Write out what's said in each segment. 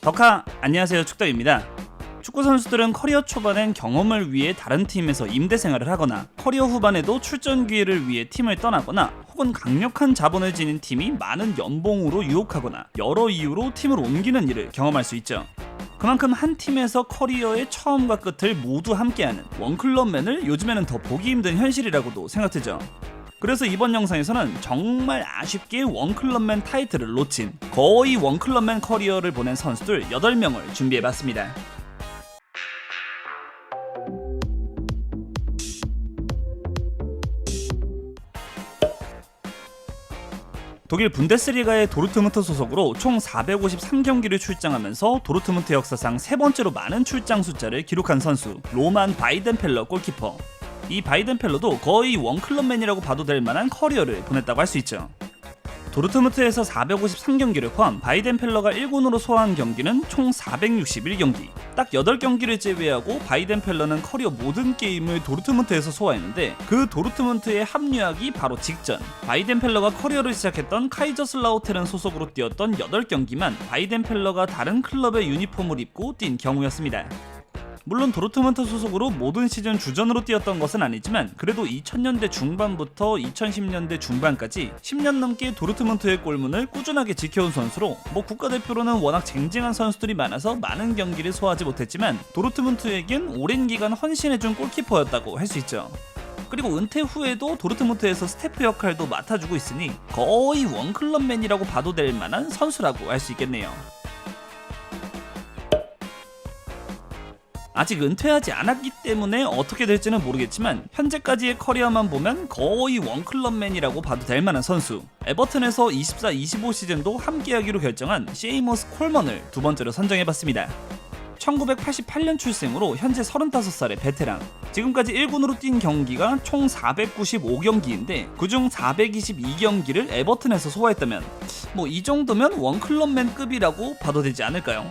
덕하 안녕하세요 축덕입니다. 축구 선수들은 커리어 초반엔 경험을 위해 다른 팀에서 임대 생활을 하거나 커리어 후반에도 출전 기회를 위해 팀을 떠나거나 혹은 강력한 자본을 지닌 팀이 많은 연봉으로 유혹하거나 여러 이유로 팀을 옮기는 일을 경험할 수 있죠. 그만큼 한 팀에서 커리어의 처음과 끝을 모두 함께하는 원클럽맨을 요즘에는 더 보기 힘든 현실이라고도 생각되죠. 그래서 이번 영상에서는 정말 아쉽게 원클럽맨 타이틀을 놓친 거의 원클럽맨 커리어를 보낸 선수들 8명을 준비해봤습니다. 독일 분데스리가의 도르트문트 소속으로 총 453경기를 출장하면서 도르트문트 역사상 세 번째로 많은 출장 숫자를 기록한 선수 로만 바이덴펠러 골키퍼. 이 바이덴펠러도 거의 원클럽맨이라고 봐도 될 만한 커리어를 보냈다고 할 수 있죠. 도르트문트에서 453경기를 포함 바이덴 펠러가 1군으로 소화한 경기는 총 461경기. 딱 8경기를 제외하고 바이덴 펠러는 커리어 모든 게임을 도르트문트에서 소화했는데 그 도르트문트에 합류하기 바로 직전 바이덴 펠러가 커리어를 시작했던 카이저슬라우테른 소속으로 뛰었던 8경기만 바이덴 펠러가 다른 클럽의 유니폼을 입고 뛴 경우였습니다. 물론 도르트문트 소속으로 모든 시즌 주전으로 뛰었던 것은 아니지만 그래도 2000년대 중반부터 2010년대 중반까지 10년 넘게 도르트문트의 골문을 꾸준하게 지켜온 선수로 뭐 국가대표로는 워낙 쟁쟁한 선수들이 많아서 많은 경기를 소화하지 못했지만 도르트문트에겐 오랜 기간 헌신해준 골키퍼였다고 할 수 있죠. 그리고 은퇴 후에도 도르트문트에서 스태프 역할도 맡아주고 있으니 거의 원클럽맨이라고 봐도 될 만한 선수라고 할 수 있겠네요. 아직 은퇴하지 않았기 때문에 어떻게 될지는 모르겠지만 현재까지의 커리어만 보면 거의 원클럽맨이라고 봐도 될 만한 선수. 에버튼에서 24-25 시즌도 함께하기로 결정한 셰이머스 콜먼을 두 번째로 선정해봤습니다. 1988년 출생으로 현재 35살의 베테랑. 지금까지 1군으로 뛴 경기가 총 495경기인데 그중 422경기를 에버튼에서 소화했다면 뭐 이 정도면 원클럽맨급이라고 봐도 되지 않을까요?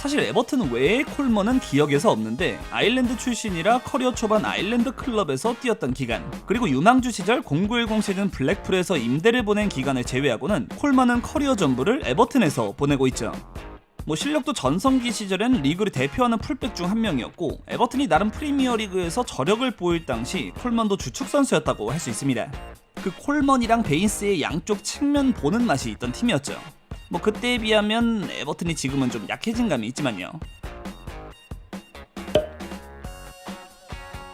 사실 에버튼 외에 콜먼은 기억에서 없는데 아일랜드 출신이라 커리어 초반 아일랜드 클럽에서 뛰었던 기간 그리고 유망주 시절 0910 시즌 블랙풀에서 임대를 보낸 기간을 제외하고는 콜먼은 커리어 전부를 에버튼에서 보내고 있죠. 뭐 실력도 전성기 시절엔 리그를 대표하는 풀백 중 한 명이었고 에버튼이 나름 프리미어리그에서 저력을 보일 당시 콜먼도 주축 선수였다고 할 수 있습니다. 그 콜먼이랑 베인스의 양쪽 측면 보는 맛이 있던 팀이었죠. 뭐 그때에 비하면 에버튼이 지금은 좀 약해진 감이 있지만요.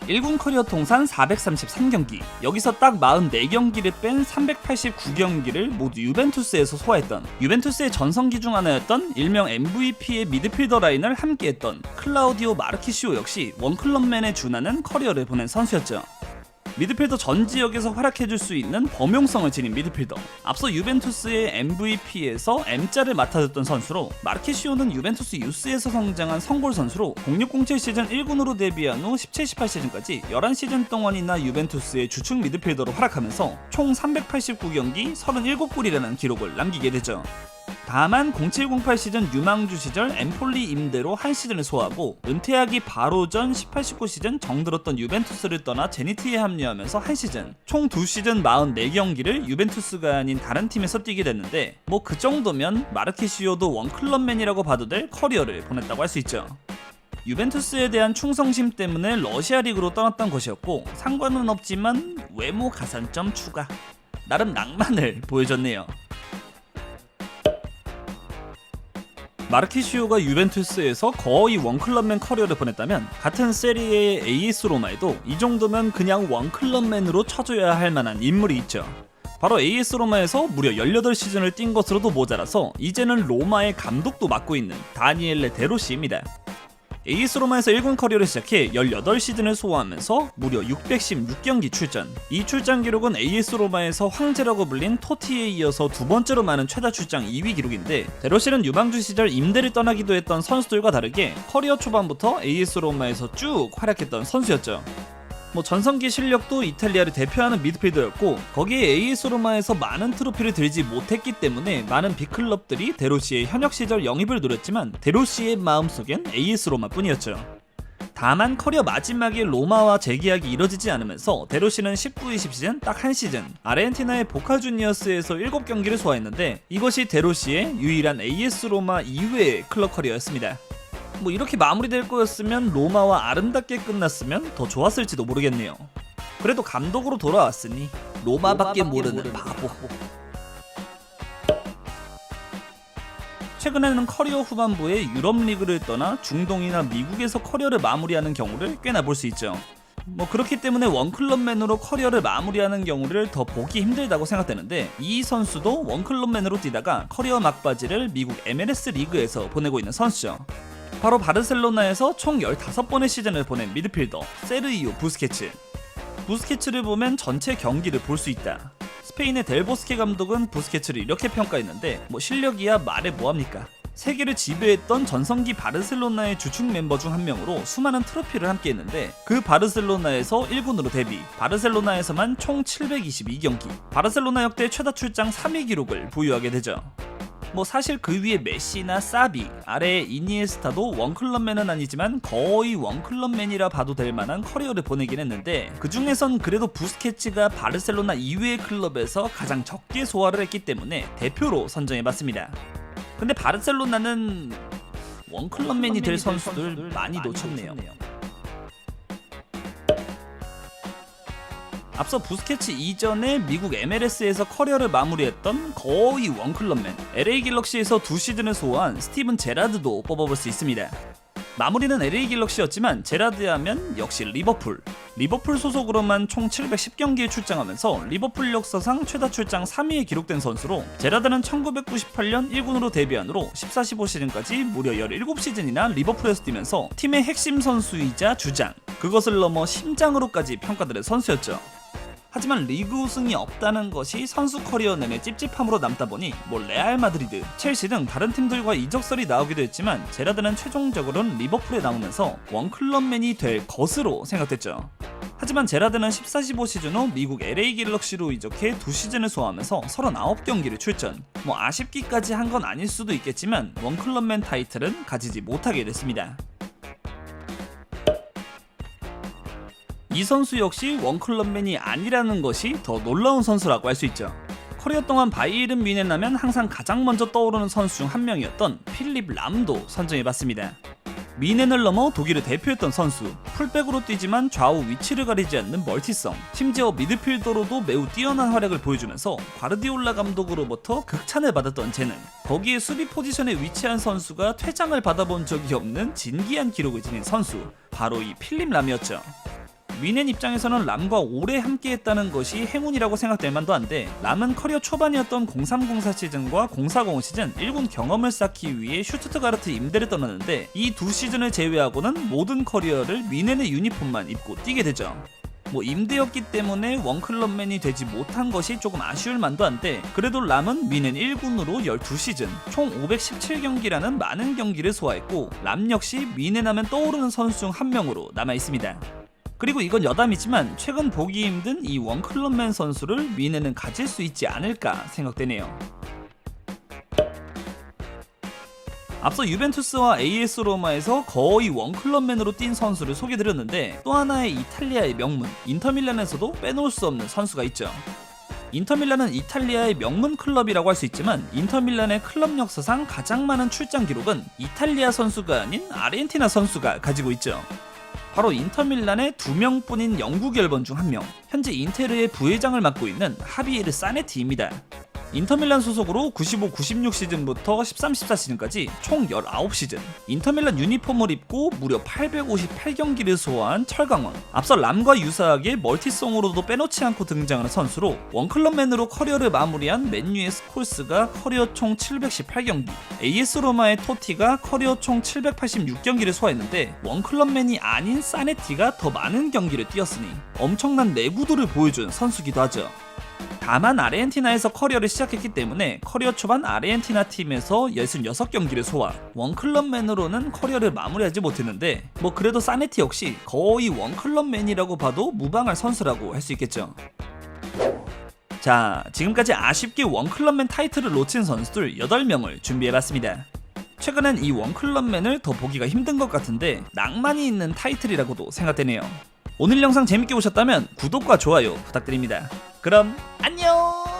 1군 커리어 통산 433경기 여기서 딱 44경기를 뺀 389경기를 모두 유벤투스에서 소화했던 유벤투스의 전성기 중 하나였던 일명 MVP의 미드필더 라인을 함께했던 클라우디오 마르키시오 역시 원클럽맨에 준하는 커리어를 보낸 선수였죠. 미드필더 전 지역에서 활약해줄 수 있는 범용성을 지닌 미드필더. 앞서 유벤투스의 MVP에서 M자를 맡아줬던 선수로 마르케시오는 유벤투스 유스에서 성장한 성골 선수로 0607 시즌 1군으로 데뷔한 후 17-18 시즌까지 11시즌 동안이나 유벤투스의 주축 미드필더로 활약하면서 총 389경기 37골이라는 기록을 남기게 되죠. 다만 0708 시즌 유망주 시절 엠폴리 임대로 한 시즌을 소화하고 은퇴하기 바로 전 18-19 시즌 정들었던 유벤투스를 떠나 제니트에 합류하면서 한 시즌 총두 시즌 44경기를 유벤투스가 아닌 다른 팀에서 뛰게 됐는데 뭐 그 정도면 마르키시오도 원클럽맨이라고 봐도 될 커리어를 보냈다고 할 수 있죠. 유벤투스에 대한 충성심 때문에 러시아 리그로 떠났던 것이었고 상관은 없지만 외모 가산점 추가 나름 낭만을 보여줬네요. 마르키시오가 유벤투스에서 거의 원클럽맨 커리어를 보냈다면 같은 세리에의 AS 로마에도 이 정도면 그냥 원클럽맨으로 쳐줘야 할 만한 인물이 있죠. 바로 AS 로마에서 무려 18시즌을 뛴 것으로도 모자라서 이제는 로마의 감독도 맡고 있는 다니엘레 데로시입니다. AS 로마에서 1군 커리어를 시작해 18시즌을 소화하면서 무려 616경기 출전. 이 출장 기록은 AS 로마에서 황제라고 불린 토티에 이어서 두 번째로 많은 최다 출장 2위 기록인데 데로시는 유망주 시절 임대를 떠나기도 했던 선수들과 다르게 커리어 초반부터 AS 로마에서 쭉 활약했던 선수였죠. 뭐 전성기 실력도 이탈리아를 대표하는 미드필더였고 거기에 AS 로마에서 많은 트로피를 들지 못했기 때문에 많은 빅클럽들이 데로시의 현역 시절 영입을 노렸지만 데로시의 마음속엔 AS 로마뿐이었죠. 다만 커리어 마지막에 로마와 재계약이 이뤄지지 않으면서 데로시는 19-20 시즌 딱 한 시즌 아르헨티나의 보카 주니어스에서 7경기를 소화했는데 이것이 데로시의 유일한 AS 로마 이외의 클럽 커리어였습니다. 뭐 이렇게 마무리될 거였으면 로마와 아름답게 끝났으면 더 좋았을지도 모르겠네요. 그래도 감독으로 돌아왔으니 로마밖에 모르는 바보. 최근에는 커리어 후반부에 유럽 리그를 떠나 중동이나 미국에서 커리어를 마무리하는 경우를 꽤나 볼 수 있죠. 뭐 그렇기 때문에 원클럽맨으로 커리어를 마무리하는 경우를 더 보기 힘들다고 생각되는데 이 선수도 원클럽맨으로 뛰다가 커리어 막바지를 미국 MLS 리그에서 보내고 있는 선수죠. 바로 바르셀로나에서 총 15번의 시즌을 보낸 미드필더 세르이오 부스케츠. 부스케츠를 보면 전체 경기를 볼 수 있다. 스페인의 델보스케 감독은 부스케츠를 이렇게 평가했는데 뭐 실력이야 말해 뭐합니까? 세계를 지배했던 전성기 바르셀로나의 주축 멤버 중 한 명으로 수많은 트로피를 함께했는데 그 바르셀로나에서 1군으로 데뷔, 바르셀로나에서만 총 722경기, 바르셀로나 역대 최다 출장 3위 기록을 보유하게 되죠. 뭐 사실 그 위에 메시나 사비, 아래에 이니에스타도 원클럽맨은 아니지만 거의 원클럽맨이라 봐도 될 만한 커리어를 보내긴 했는데 그 중에선 그래도 부스케츠가 바르셀로나 이외의 클럽에서 가장 적게 소화를 했기 때문에 대표로 선정해봤습니다. 근데 바르셀로나는 원클럽맨이 될 선수들 많이 놓쳤네요. 앞서 부스케츠 이전에 미국 MLS에서 커리어를 마무리했던 거의 원클럽맨 LA 갤럭시에서 두 시즌을 소화한 스티븐 제라드도 뽑아볼 수 있습니다. 마무리는 LA 갤럭시였지만 제라드 하면 역시 리버풀. 리버풀 소속으로만 총 710경기에 출장하면서 리버풀 역사상 최다 출장 3위에 기록된 선수로 제라드는 1998년 1군으로 데뷔한 후로 14, 15시즌까지 무려 17시즌이나 리버풀에서 뛰면서 팀의 핵심 선수이자 주장, 그것을 넘어 심장으로까지 평가들의 선수였죠. 하지만 리그 우승이 없다는 것이 선수 커리어 내내 찝찝함으로 남다 보니 뭐 레알 마드리드, 첼시 등 다른 팀들과 이적설이 나오기도 했지만 제라드는 최종적으로는 리버풀에 나오면서 원클럽맨이 될 것으로 생각됐죠. 하지만 제라드는 14, 15 시즌 후 미국 LA 갤럭시로 이적해 두 시즌을 소화하면서 39경기를 출전. 뭐 아쉽기까지 한 건 아닐 수도 있겠지만 원클럽맨 타이틀은 가지지 못하게 됐습니다. 이 선수 역시 원클럽맨이 아니라는 것이 더 놀라운 선수라고 할 수 있죠. 커리어 동안 바이에른 뮌헨 하면 항상 가장 먼저 떠오르는 선수 중 한 명이었던 필립 람도 선정해봤습니다. 미넨을 넘어 독일을 대표했던 선수, 풀백으로 뛰지만 좌우 위치를 가리지 않는 멀티성, 심지어 미드필더로도 매우 뛰어난 활약을 보여주면서 과르디올라 감독으로부터 극찬을 받았던 재능, 거기에 수비 포지션에 위치한 선수가 퇴장을 받아본 적이 없는 진기한 기록을 지닌 선수, 바로 이 필립 람이었죠. 위넨 입장에서는 람과 오래 함께했다는 것이 행운이라고 생각될 만도 한데 람은 커리어 초반이었던 0304 시즌과 0405 시즌 1군 경험을 쌓기 위해 슈투트가르트 임대를 떠났는데 이 두 시즌을 제외하고는 모든 커리어를 위넨의 유니폼만 입고 뛰게 되죠. 뭐 임대였기 때문에 원클럽맨이 되지 못한 것이 조금 아쉬울 만도 한데 그래도 람은 위넨 1군으로 12시즌 총 517경기라는 많은 경기를 소화했고 람 역시 위넨 하면 떠오르는 선수 중 한 명으로 남아 있습니다. 그리고 이건 여담이지만 최근 보기 힘든 이 원클럽맨 선수를 미네는 가질 수 있지 않을까 생각되네요. 앞서 유벤투스와 AS 로마에서 거의 원클럽맨으로 뛴 선수를 소개드렸는데 또 하나의 이탈리아의 명문 인터밀란에서도 빼놓을 수 없는 선수가 있죠. 인터밀란은 이탈리아의 명문 클럽이라고 할 수 있지만 인터밀란의 클럽 역사상 가장 많은 출장 기록은 이탈리아 선수가 아닌 아르헨티나 선수가 가지고 있죠. 바로 인터밀란의 두 명뿐인 영국 열번 중 한 명, 현재 인테르의 부회장을 맡고 있는 하비에르 사네티입니다. 인터밀란 소속으로 95, 96 시즌부터 13, 14 시즌까지 총 19시즌. 인터밀란 유니폼을 입고 무려 858경기를 소화한 철강원 앞서 람과 유사하게 멀티송으로도 빼놓지 않고 등장하는 선수로 원클럽맨으로 커리어를 마무리한 맨유의 스콜스가 커리어 총 718경기 AS 로마의 토티가 커리어 총 786경기를 소화했는데 원클럽맨이 아닌 사네티가 더 많은 경기를 뛰었으니 엄청난 내구도를 보여준 선수기도 하죠 다만 아르헨티나에서 커리어를 시작했기 때문에 커리어 초반 아르헨티나 팀에서 66경기를 소화 원클럽맨으로는 커리어를 마무리하지 못했는데 뭐 그래도 사네티 역시 거의 원클럽맨이라고 봐도 무방할 선수라고 할 수 있겠죠 자 지금까지 아쉽게 원클럽맨 타이틀을 놓친 선수들 8명을 준비해봤습니다 최근엔 이 원클럽맨을 더 보기가 힘든 것 같은데 낭만이 있는 타이틀이라고도 생각되네요. 오늘 영상 재밌게 보셨다면 구독과 좋아요 부탁드립니다. 그럼 안녕!